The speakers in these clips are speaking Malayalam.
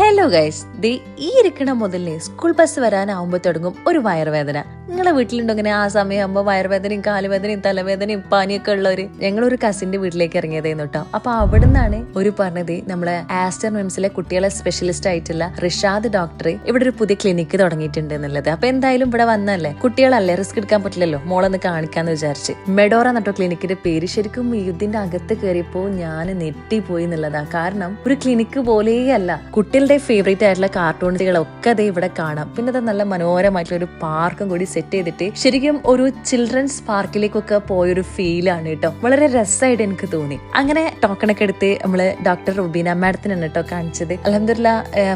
ഹലോ ഗൈസ് ദേ ഈ ഇരിക്കണ മുതലേ സ്കൂൾ ബസ് വരാനാവുമ്പോൾ തുടങ്ങും ഒരു വയറുവേദന. നിങ്ങളെ വീട്ടിലുണ്ടോ ഇങ്ങനെ ആ സമയമാകുമ്പോൾ വയറുവേദനയും കാലുവേദനയും തലവേദനയും പനിയൊക്കെ ഉള്ളവര്? ഞങ്ങളൊരു കസിന്റെ വീട്ടിലേക്ക് ഇറങ്ങിയതായിരുന്നു കേട്ടോ അപ്പൊ അവിടെ നിന്നാണ് ഒരു പറഞ്ഞത് നമ്മളെ ആസ്റ്റർ മിംസിലെ കുട്ടികളെ സ്പെഷ്യലിസ്റ്റ് ആയിട്ടുള്ള റിഷാദ് ഡോക്ടർ ഇവിടെ ഒരു പുതിയ ക്ലിനിക്ക് തുടങ്ങിയിട്ടുണ്ട് എന്നുള്ളത്. അപ്പൊ എന്തായാലും ഇവിടെ വന്നല്ലേ കുട്ടികളല്ലേ റിസ്ക് എടുക്കാൻ പറ്റില്ലല്ലോ? മോളൊന്ന് കാണിക്കാന്ന് വിചാരിച്ച്. മെഡോറ നട്ടോ ക്ലിനിക്കിന്റെ പേര് ശരിക്കും ഇതിന്റെ അകത്ത് കയറിയപ്പോ ഞാൻ നെറ്റിപ്പോയി എന്നുള്ളതാ. കാരണം ഒരു ക്ലിനിക്ക് പോലെയല്ല. കുട്ടികളുടെ ഫേവറേറ്റ് ആയിട്ടുള്ള കാർട്ടൂണുകളൊക്കെ അതേ ഇവിടെ കാണാം. പിന്നെ അത് നല്ല മനോഹരമായിട്ടുള്ള ഒരു പാർക്കും കൂടി ചെയ്തിട്ട് ശരിക്കും ഒരു ചിൽഡ്രൻസ് പാർക്കിലേക്കൊക്കെ പോയൊരു ഫീലാണ് കേട്ടോ. വളരെ രസമായിട്ട് എനിക്ക് തോന്നി. അങ്ങനെ ടോക്കണൊക്കെ എടുത്ത് നമ്മൾ ഡോക്ടർ റുബീന മാഡത്തിനാണ് കേട്ടോ കാണിച്ചത്. അലഹമില്ല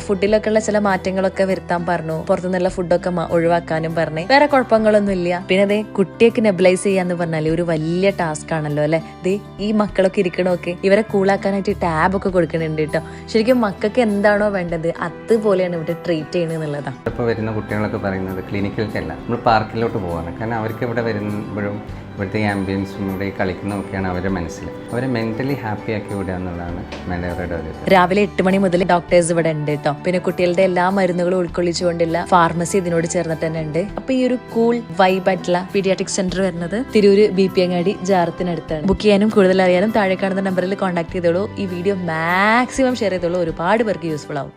ഫുഡിലൊക്കെ ഉള്ള ചില മാറ്റങ്ങളൊക്കെ വരുത്താൻ പറഞ്ഞു. പുറത്തുനിന്നുള്ള ഫുഡൊക്കെ ഒഴിവാക്കാനും പറഞ്ഞു. വേറെ കുഴപ്പങ്ങളൊന്നും ഇല്ല. പിന്നെ അതെ കുട്ടിയൊക്കെ നെബിലൈസ് ചെയ്യാന്ന് പറഞ്ഞാൽ ഒരു വലിയ ടാസ്ക് ആണല്ലോ അല്ലെ? ദേ ഈ മക്കളൊക്കെ ഇരിക്കണമൊക്കെ ഇവരെ കൂളാക്കാനായിട്ട് ടാബ് ഒക്കെ കൊടുക്കുന്നുണ്ട് കേട്ടോ. ശരിക്കും മക്കൾക്ക് എന്താണോ വേണ്ടത് അതുപോലെയാണ് ഇവിടെ ട്രീറ്റ് ചെയ്യണത് എന്നുള്ളതാണ് ഇപ്പോൾ വരുന്ന കുട്ടികളൊക്കെ പറയുന്നത് ക്ലിനിക്കിലേക്കല്ല നമ്മൾ പാർക്കിലോട്ട് പോകാണ് കാരണം അവർക്ക് ഇവിടെ വരുമ്പോഴും ഇവിടുത്തെ ആംബിയൻസും ഇവിടെ കളിക്കുന്നതൊക്കെയാണ് അവരുടെ മനസ്സിൽ. അവരെ മെന്റലി ഹാപ്പി ആക്കി വിടുക എന്നുള്ളതാണ് മേഡവരുടെ ഒരു രാവിലെ എട്ട് മണി മുതൽ ഡോക്ടേഴ്സ് ഇവിടെ ഉണ്ട് കേട്ടോ പിന്നെ കുട്ടികളുടെ എല്ലാ മരുന്നുകളും ഉൾക്കൊള്ളിച്ചുകൊണ്ടുള്ള ഫാർമസി ഇതിനോട് ചേർന്നിട്ട് തന്നെ ഉണ്ട്. അപ്പൊ ഈ ഒരു കൂൾ വൈബ് ആയിട്ടുള്ള പീഡിയാട്രിക് സെന്റർ വരുന്നത് തിരൂര് ബി പി അങ്ങാടി ജാറത്തിനടുത്താണ്. ബുക്ക് ചെയ്യാനും കൂടുതൽ അറിയാനും താഴെ കാണുന്ന നമ്പറിൽ കോൺടാക്ട് ചെയ്തോളൂ. ഈ വീഡിയോ മാക്സിമം ഷെയർ ചെയ്തോളൂ. ഒരുപാട് പേർക്ക് യൂസ്ഫുൾ ആവും.